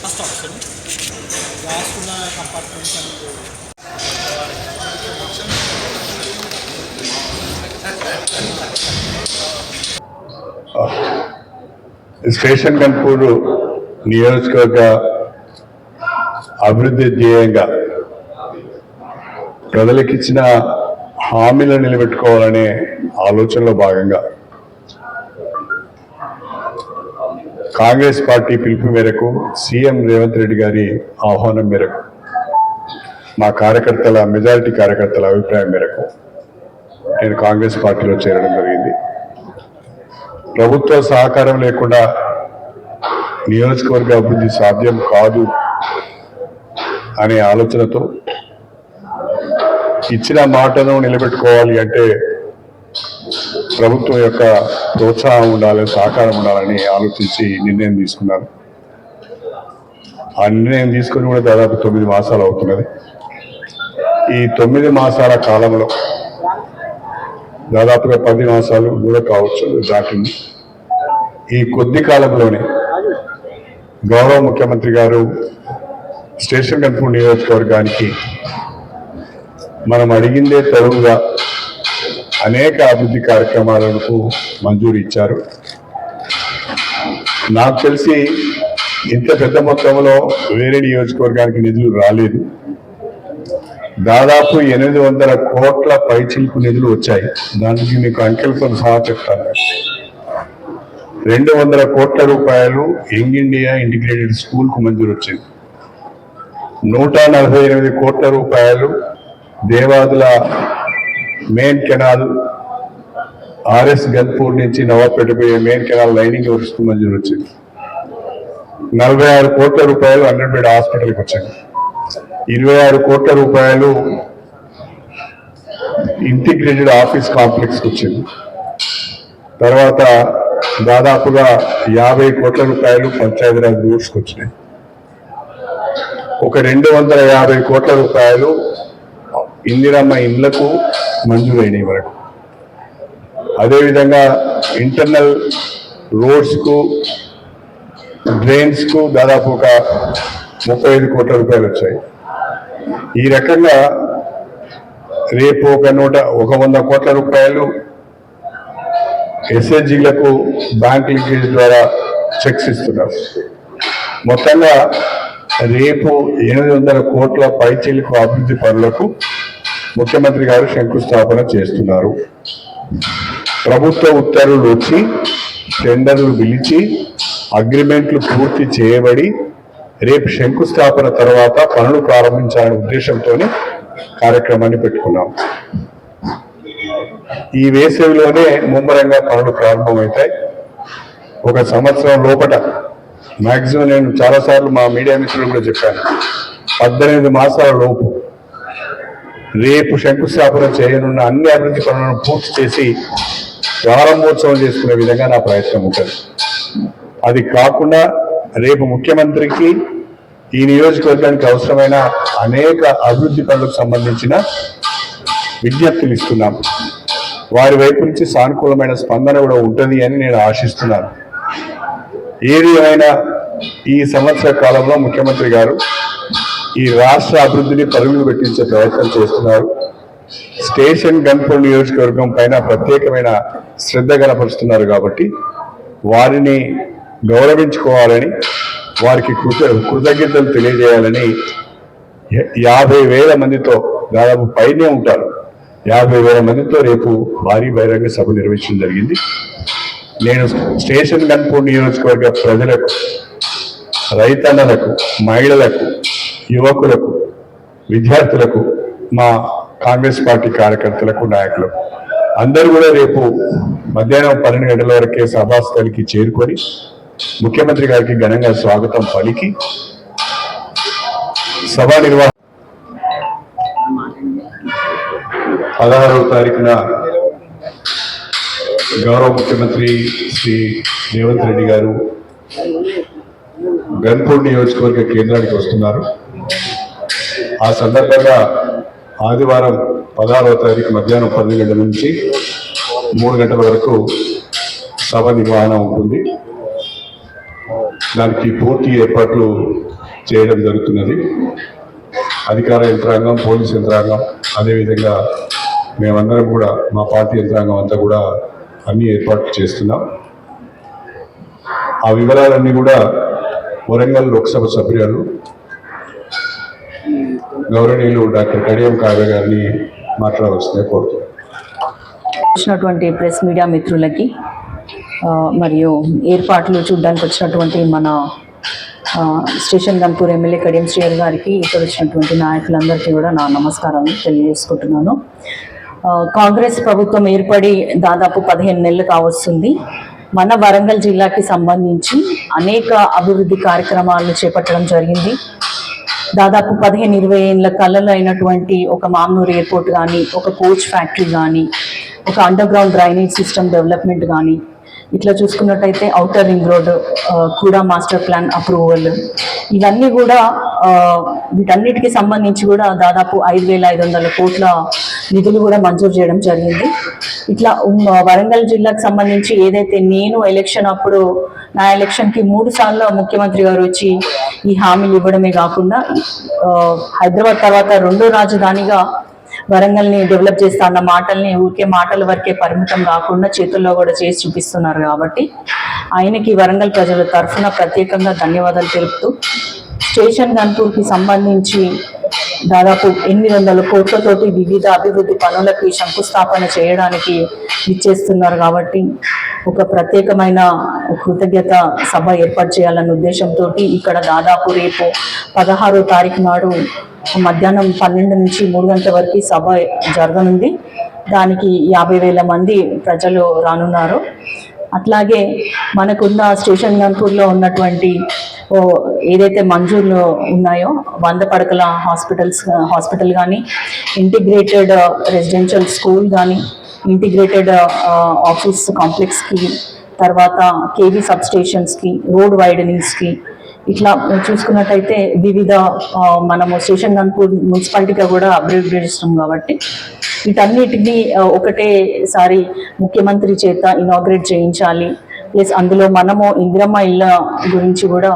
First option last ఉన్న compartments station Ghanpur నియోజకవర్గ అభివృద్ధి ధ్యేయంగా ప్రజలకిచ్చిన హామీలను నిలబెట్టుకోవాలనే ఆలోచనలో భాగంగా కాంగ్రెస్ పార్టీ పిలుపు మేరకు సీఎం రేవంత్ రెడ్డి గారి ఆహ్వానం మేరకు మా కార్యకర్తల మెజారిటీ కార్యకర్తల అభిప్రాయం మేరకు నేను కాంగ్రెస్ పార్టీలో చేరడం జరిగింది. ప్రభుత్వ సహకారం లేకుండా నియోజకవర్గ అభివృద్ధి సాధ్యం కాదు అనే ఆలోచనతో ఇచ్చిన మాటను నిలబెట్టుకోవాలి అంటే ప్రభుత్వం యొక్క ప్రోత్సాహం ఉండాలి సహకారం ఉండాలని ఆలోచించి నిర్ణయం తీసుకున్నారు. ఆ నిర్ణయం తీసుకొని కూడా దాదాపు తొమ్మిది మాసాలు అవుతున్నది. ఈ తొమ్మిది మాసాల కాలంలో దాదాపుగా పది మాసాలు కూడా కావచ్చు దాటింది. ఈ కొద్ది కాలంలోనే గౌరవ ముఖ్యమంత్రి గారు స్టేషన్ గన్పూర్ నియోజకవర్గానికి మనం అడిగిందే తరువుగా అనేక అభివృద్ధి కార్యక్రమాలకు మంజూరు ఇచ్చారు. నాకు తెలిసి ఇంత పెద్ద మొత్తంలో వేరే నియోజకవర్గానికి నిధులు రాలేదు. దాదాపు ఎనిమిది వందల కోట్ల పైచిల్పు నిధులు వచ్చాయి. దానికి మీకు అంకెలతో సహా చెప్తాను. రెండు వందల కోట్ల రూపాయలు యంగ్ ఇండియా ఇంటిగ్రేటెడ్ స్కూల్కు మంజూరు వచ్చింది. నూట నలభై ఎనిమిది కోట్ల రూపాయలు Devadula main canal RS Galpur నుంచి నవాపేట పోయే మెయిన్ కెనాల్ లైనింగ్ వర్క్స్ మంజూరు వచ్చింది. నలభై ఆరు కోట్ల రూపాయలు హండ్రెడ్ బెడ్ హాస్పిటల్కి వచ్చాయి. ఇరవై ఆరు కోట్ల రూపాయలు ఇంటిగ్రేటెడ్ ఆఫీస్ కాంప్లెక్స్ వచ్చింది. తర్వాత దాదాపుగా యాభై కోట్ల రూపాయలు పంచాయతీరాజ్ రూట్స్కి వచ్చినాయి. ఒక రెండు వందల యాభై కోట్ల రూపాయలు ఇందిరమ్మ ఇండ్లకు మంజూరైనవి వరకు. అదేవిధంగా ఇంటర్నల్ రోడ్స్కు డ్రైన్స్కు దాదాపు ఒక ముప్పై ఐదు కోట్ల రూపాయలు వచ్చాయి. ఈ రకంగా రేపు ఒక నూట ఒక వంద కోట్ల రూపాయలు ఎస్ఎస్జీలకు బ్యాంక్ లింకేజ్ ద్వారా చెక్స్ ఇస్తున్నారు. మొత్తంగా రేపు ఎనిమిది వందల కోట్ల పైచీలకు అభివృద్ధి పనులకు ముఖ్యమంత్రి గారు శంకుస్థాపన చేస్తున్నారు. ప్రభుత్వ ఉత్తర్వులు వచ్చి టెండర్లు పిలిచి అగ్రిమెంట్లు పూర్తి చేయబడి రేపు శంకుస్థాపన తర్వాత పనులు ప్రారంభించాలనే ఉద్దేశంతో కార్యక్రమాన్ని పెట్టుకున్నాం. ఈ వేసవిలోనే ముమ్మరంగా పనులు ప్రారంభమవుతాయి. ఒక సంవత్సరం లోపట మ్యాక్సిమం నేను చాలాసార్లు మా మీడియా మిత్రులు కూడా చెప్పాను పద్దెనిమిది మాసాల లోపు రేపు శంకుస్థాపన చేయనున్న అన్ని అభివృద్ధి పనులను పూర్తి చేసి ప్రారంభోత్సవం చేసుకునే విధంగా నా ప్రయత్నం ఉంటుంది. అది కాకుండా రేపు ముఖ్యమంత్రికి ఈ నియోజకవర్గానికి అవసరమైన అనేక అభివృద్ధి పనులకు సంబంధించిన విజ్ఞప్తులు ఇస్తున్నాం. వారి వైపు నుంచి సానుకూలమైన స్పందన కూడా ఉంటుంది అని నేను ఆశిస్తున్నాను. ఏది అయినా ఈ సంవత్సర కాలంలో ముఖ్యమంత్రి గారు ఈ రాష్ట్ర అభివృద్ధిని పరుగులు పెట్టించే ప్రయత్నం చేస్తున్నారు. స్టేషన్ గన్పూర్ నియోజకవర్గం పైన ప్రత్యేకమైన శ్రద్ధ కనపరుస్తున్నారు కాబట్టి వారిని గౌరవించుకోవాలని వారికి కృత కృతజ్ఞతలు తెలియజేయాలని యాభై వేల మందితో దాదాపు పైనే ఉంటారు. యాభై వేల మందితో రేపు భారీ బహిరంగ సభ నిర్వహించడం జరిగింది. నేను స్టేషన్ గన్పూర్ నియోజకవర్గ ప్రజలకు రైతన్నలకు మహిళలకు యువకులకు విద్యార్థులకు మా కాంగ్రెస్ పార్టీ కార్యకర్తలకు నాయకులు అందరూ కూడా రేపు మధ్యాహ్నం పన్నెండు గంటల వరకే సభాస్థలికి చేరుకొని ముఖ్యమంత్రి గారికి ఘనంగా స్వాగతం పలికి సభా నిర్వహణ పదహారవ తారీఖున గౌరవ ముఖ్యమంత్రి శ్రీ రేవంత్ రెడ్డి గారు గన్పూర్ నియోజకవర్గ కేంద్రానికి వస్తున్నారు. ఆ సందర్భంగా ఆదివారం పదహారవ తారీఖు మధ్యాహ్నం పన్నెండు గంటల నుంచి మూడు గంటల వరకు సభ నిర్వహణ ఉంటుంది. దానికి పూర్తి ఏర్పాట్లు చేయడం జరుగుతున్నది. అధికార యంత్రాంగం పోలీస్ యంత్రాంగం అదేవిధంగా మేమందరం కూడా మా పార్టీ యంత్రాంగం అంతా కూడా అన్ని ఏర్పాట్లు చేస్తున్నాం. ఆ వివరాలన్నీ కూడా వరంగల్ లోక్సభ సభ్యులు గౌరవనీయులు డాక్టర్ కడియం కావ్య గారిని మాట్లాడవలసిందే కోరుతున్నాను ప్రెస్ మీడియా మిత్రులకి మరియు ఏర్పాట్లు చూడడానికి వచ్చినటువంటి మన స్టేషన్ గన్పూర్ ఎమ్మెల్యే కడియం శ్రీయర్ గారికి ఇక్కడ వచ్చినటువంటి నాయకులందరికీ కూడా నా నమస్కారాలు తెలియజేసుకుంటున్నాను. కాంగ్రెస్ ప్రభుత్వం ఏర్పడి దాదాపు పదిహేను నెలలు కావస్తుంది. మన వరంగల్ జిల్లాకి సంబంధించి అనేక అభివృద్ధి కార్యక్రమాలను చేపట్టడం జరిగింది. దాదాపు పదిహేను ఇరవై ఏళ్ళ కళలు అయినటువంటి ఒక మామూరు ఎయిర్పోర్ట్ కానీ ఒక కోచ్ ఫ్యాక్టరీ కానీ ఒక underground drainage system development కానీ ఇట్లా చూసుకున్నట్టయితే ఔటర్ రింగ్ రోడ్ కూడా మాస్టర్ ప్లాన్ అప్రూవల్ ఇవన్నీ కూడా వీటన్నిటికీ సంబంధించి కూడా దాదాపు ఐదు వేల ఐదు వందల కోట్ల నిధులు కూడా మంజూరు చేయడం జరిగింది. ఇట్లా వరంగల్ జిల్లాకు సంబంధించి ఏదైతే నేను ఎలక్షన్ అప్పుడు నా ఎలక్షన్కి మూడు సార్లు ముఖ్యమంత్రి గారు వచ్చి ఈ హామీలు ఇవ్వడమే కాకుండా హైదరాబాద్ తర్వాత రెండో రాజధానిగా వరంగల్ని డెవలప్ చేస్తా అన్న మాటల్ని ఊరికే మాటల వరకే పరిమితం కాకుండా చేతుల్లో కూడా చేసి చూపిస్తున్నారు కాబట్టి ఆయనకి వరంగల్ ప్రజల తరఫున ప్రత్యేకంగా ధన్యవాదాలు తెలుపుతూ స్టేషన్ గంటూరుకి సంబంధించి దాదాపు ఎనిమిది వందల కోట్లతోటి వివిధ అభివృద్ధి పనులకి శంకుస్థాపన చేయడానికి ఇచ్చేస్తున్నారు కాబట్టి ఒక ప్రత్యేకమైన కృతజ్ఞత సభ ఏర్పాటు చేయాలన్న ఉద్దేశంతో ఇక్కడ దాదాపు రేపు పదహారో తారీఖు నాడు మధ్యాహ్నం పన్నెండు నుంచి మూడు గంటల వరకు సభ జరగనుంది. దానికి యాభై వేల మంది ప్రజలు రానున్నారు. అట్లాగే మనకున్న స్టేషన్ గన్పూర్లో ఉన్నటువంటి ఓ ఏదైతే మంజూర్లు ఉన్నాయో వంద పడకల హాస్పిటల్స్ హాస్పిటల్ కానీ ఇంటిగ్రేటెడ్ రెసిడెన్షియల్ స్కూల్ కానీ ఇంటిగ్రేటెడ్ ఆఫీస్ కాంప్లెక్స్కి తర్వాత కేవీ సబ్ స్టేషన్స్కి రోడ్ వైడనింగ్స్కి ఇట్లా చూసుకున్నట్టయితే వివిధ మనము స్టేషన్ గన్పూర్ మున్సిపాలిటీగా కూడా అభివృద్ధి చేస్తున్నాం కాబట్టి వీటన్నిటిని ఒకటేసారి ముఖ్యమంత్రి చేత ఇనాగ్రేట్ చేయించాలి. ప్లస్ అందులో మనము ఇందిరమ్మ ఇళ్ళ గురించి కూడా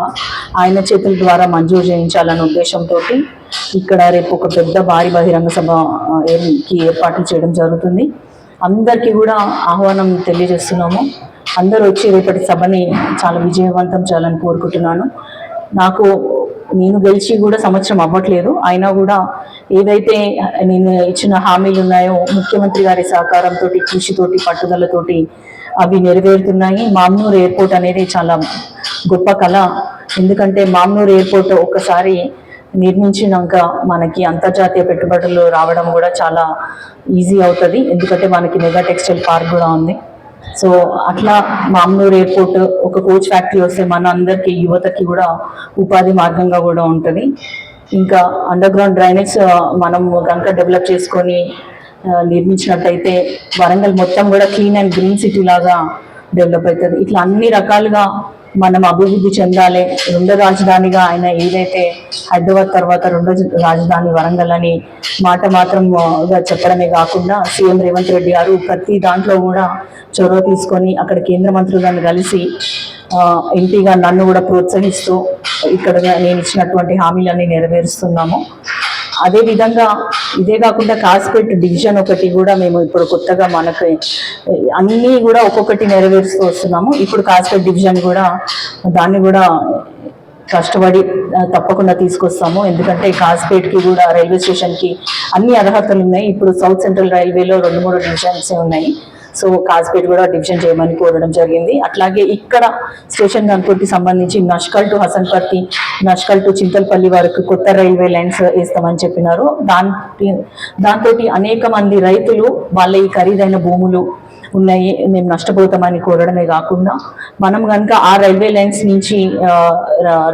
ఆయన చేతుల ద్వారా మంజూరు చేయించాలనే ఉద్దేశంతో ఇక్కడ రేపు ఒక పెద్ద భారీ బహిరంగ సభకి ఏర్పాట్లు చేయడం జరుగుతుంది. అందరికీ కూడా ఆహ్వానం తెలియజేస్తున్నాము. అందరూ వచ్చి రేపటి సభని చాలా విజయవంతం చేయాలని కోరుకుంటున్నాను. నాకు నేను గెలిచి కూడా సంవత్సరం అవ్వట్లేదు. అయినా కూడా ఏదైతే నేను ఇచ్చిన హామీలు ఉన్నాయో ముఖ్యమంత్రి గారి సహకారంతో కృషితోటి పట్టుదలతోటి అవి నెరవేరుతున్నాయి. మామ్నూర్ ఎయిర్పోర్ట్ అనేది చాలా గొప్ప కళ. ఎందుకంటే మామ్నూర్ ఎయిర్పోర్ట్ ఒక్కసారి నిర్మించినాక మనకి అంతర్జాతీయ పెట్టుబడులు రావడం కూడా చాలా ఈజీ అవుతుంది. ఎందుకంటే మనకి మెగా టెక్స్టైల్ పార్క్ కూడా ఉంది. సో అట్లా మామ్నూర్ ఎయిర్పోర్ట్ ఒక కోచ్ ఫ్యాక్టరీ వస్తే మన అందరికి యువతకి కూడా ఉపాధి మార్గంగా కూడా ఉంటుంది. ఇంకా అండర్ గ్రౌండ్ డ్రైనేజ్ మనం కనుక డెవలప్ చేసుకొని నిర్మించినట్టయితే వరంగల్ మొత్తం కూడా క్లీన్ అండ్ గ్రీన్ సిటీ లాగా డెవలప్ అవుతుంది. ఇట్లా అన్ని రకాలుగా మనం అభివృద్ధి చెందాలి. రెండో రాజధానిగా ఆయన ఏదైతే హైదరాబాద్ తర్వాత రెండో రాజధాని వరంగల్ అని మాట మాత్రం చెప్పడమే కాకుండా సీఎం రేవంత్ రెడ్డి గారు ప్రతి దాంట్లో కూడా చొరవ తీసుకొని అక్కడ కేంద్ర మంత్రులను కలిసి ఎంపీగా నన్ను కూడా ప్రోత్సహిస్తూ ఇక్కడ నేను ఇచ్చినటువంటి హామీలన్నీ నెరవేరుస్తున్నాము. అదే విధంగా ఇదే కాకుండా కాస్పేట్ డివిజన్ ఒకటి కూడా మేము ఇప్పుడు కొత్తగా మనకి అన్నీ కూడా ఒక్కొక్కటి నెరవేరుస్తూ వస్తున్నాము. ఇప్పుడు కాస్పేట్ డివిజన్ కూడా దాన్ని కూడా కష్టపడి తప్పకుండా తీసుకొస్తాము. ఎందుకంటే కాస్పేట్కి కూడా రైల్వే స్టేషన్కి అన్ని అర్హతలు ఉన్నాయి. ఇప్పుడు సౌత్ సెంట్రల్ రైల్వేలో రెండు మూడు డివిజన్స్ ఉన్నాయి. సో కాజ్పేట్ కూడా డివిజన్ చేయమని కోరడం జరిగింది. అట్లాగే ఇక్కడ స్టేషన్ గన్పూర్కి సంబంధించి నష్కల్ టు హసన్పర్తి నష్కల్ టు చింతల్పల్లి వరకు కొత్త రైల్వే లైన్స్ వేస్తామని చెప్పినారు. దాని దాంతో అనేక మంది రైతులు వాళ్ళ ఈ ఖరీదైన భూములు ఉన్నాయి. మేము నష్టపోతామని కోరడమే కాకుండా మనం కనుక ఆ రైల్వే లైన్స్ నుంచి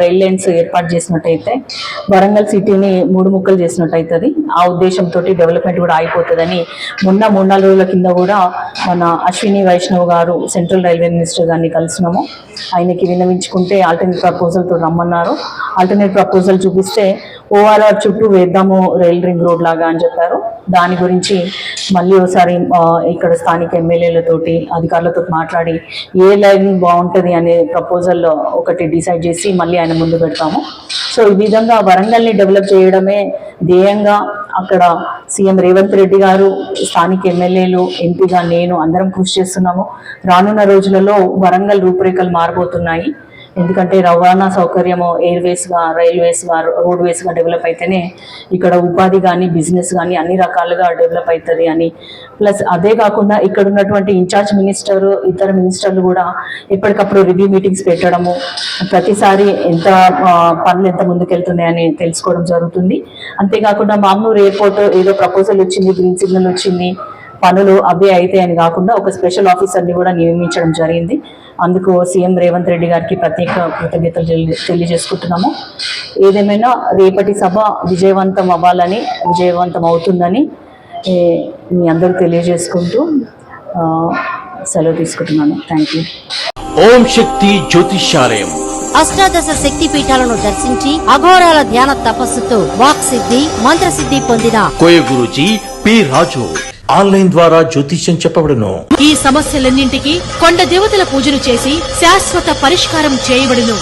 రైల్ లైన్స్ ఏర్పాటు చేసినట్టయితే వరంగల్ సిటీని మూడు ముక్కలు చేసినట్టయితుంది. ఆ ఉద్దేశంతో డెవలప్మెంట్ కూడా అయిపోతుందని మొన్న మూడు నాలుగు రోజుల కింద కూడా మన అశ్విని వైష్ణవ్ గారు సెంట్రల్ రైల్వే మినిస్టర్ గారిని కలిసినాము. ఆయనకి విన్నవించుకుంటే ఆల్టర్నేట్ ప్రపోజల్తో రమ్మన్నారు. ఆల్టర్నేట్ ప్రపోజల్ చూపిస్తే ఓఆర్ఆర్ చుట్టూ వేద్దాము రైల్ రింగ్ రోడ్ లాగా అని చెప్పారు. దాని గురించి మళ్ళీ ఒకసారి ఇక్కడ స్థానిక ఎమ్మెల్యేలతోటి అధికారులతో మాట్లాడి ఏ లైన్ బాగుంటుంది అనే ప్రపోజల్లో ఒకటి డిసైడ్ చేసి మళ్ళీ ఆయన ముందు పెడతాము. సో ఈ విధంగా వరంగల్ని డెవలప్ చేయడమే ధ్యేయంగా అక్కడ సీఎం రేవంత్ రెడ్డి గారు స్థానిక ఎమ్మెల్యేలు ఎంపీగా నేను అందరం కృషి చేస్తున్నాము. రానున్న రోజులలో వరంగల్ రూపురేఖలు మారబోతున్నాయి. ఎందుకంటే రవాణా సౌకర్యము ఎయిర్వేస్గా రైల్వేస్గా రోడ్వేస్గా డెవలప్ అయితేనే ఇక్కడ ఉపాధి కానీ బిజినెస్ కానీ అన్ని రకాలుగా డెవలప్ అవుతుంది అని. ప్లస్ అదే కాకుండా ఇక్కడ ఉన్నటువంటి ఇన్ఛార్జ్ మినిస్టర్ ఇతర మినిస్టర్లు కూడా ఎప్పటికప్పుడు రివ్యూ మీటింగ్స్ పెట్టడము ప్రతిసారి ఎంత పనులు ఎంత ముందుకెళ్తున్నాయని తెలుసుకోవడం జరుగుతుంది. అంతేకాకుండా మామూలు ఎయిర్పోర్ట్ ఏదో ప్రపోజల్ వచ్చింది గ్రీన్ సిగ్నల్ వచ్చింది పనులు అవే అయితే అని కాకుండా ఒక స్పెషల్ ఆఫీసర్ని కూడా నియమించడం జరిగింది. అందుకు సీఎం రేవంత్ రెడ్డి గారికి ప్రత్యేక కృతజ్ఞతలు తెలి- తెలియజేసుకుంటున్నాము. ఏదేమైనా రేపటి సభ విజయవంతం అవ్వాలని విజయవంతం అవుతుందని మీ అందరూ తెలియజేసుకుంటూ సెలవు తీసుకుంటున్నాను. Thank you. ఓం శక్తి జ్యోతిష్యాలయం. అష్టాదశ శక్తి పీఠాలను దర్శించి అఘోరాల ధ్యాన తపస్సుతో వాక్ సిద్ధి మంత్రసిద్ధి పొందిన కోయ గురూజీ పి రాజు. ఆన్లైన్ ద్వారా జ్యోతిష్యం చెప్పబడును. ఈ సమస్యలన్నింటికి కొండ దేవతల పూజలు చేసి శాశ్వత పరిష్కారం చేయబడును.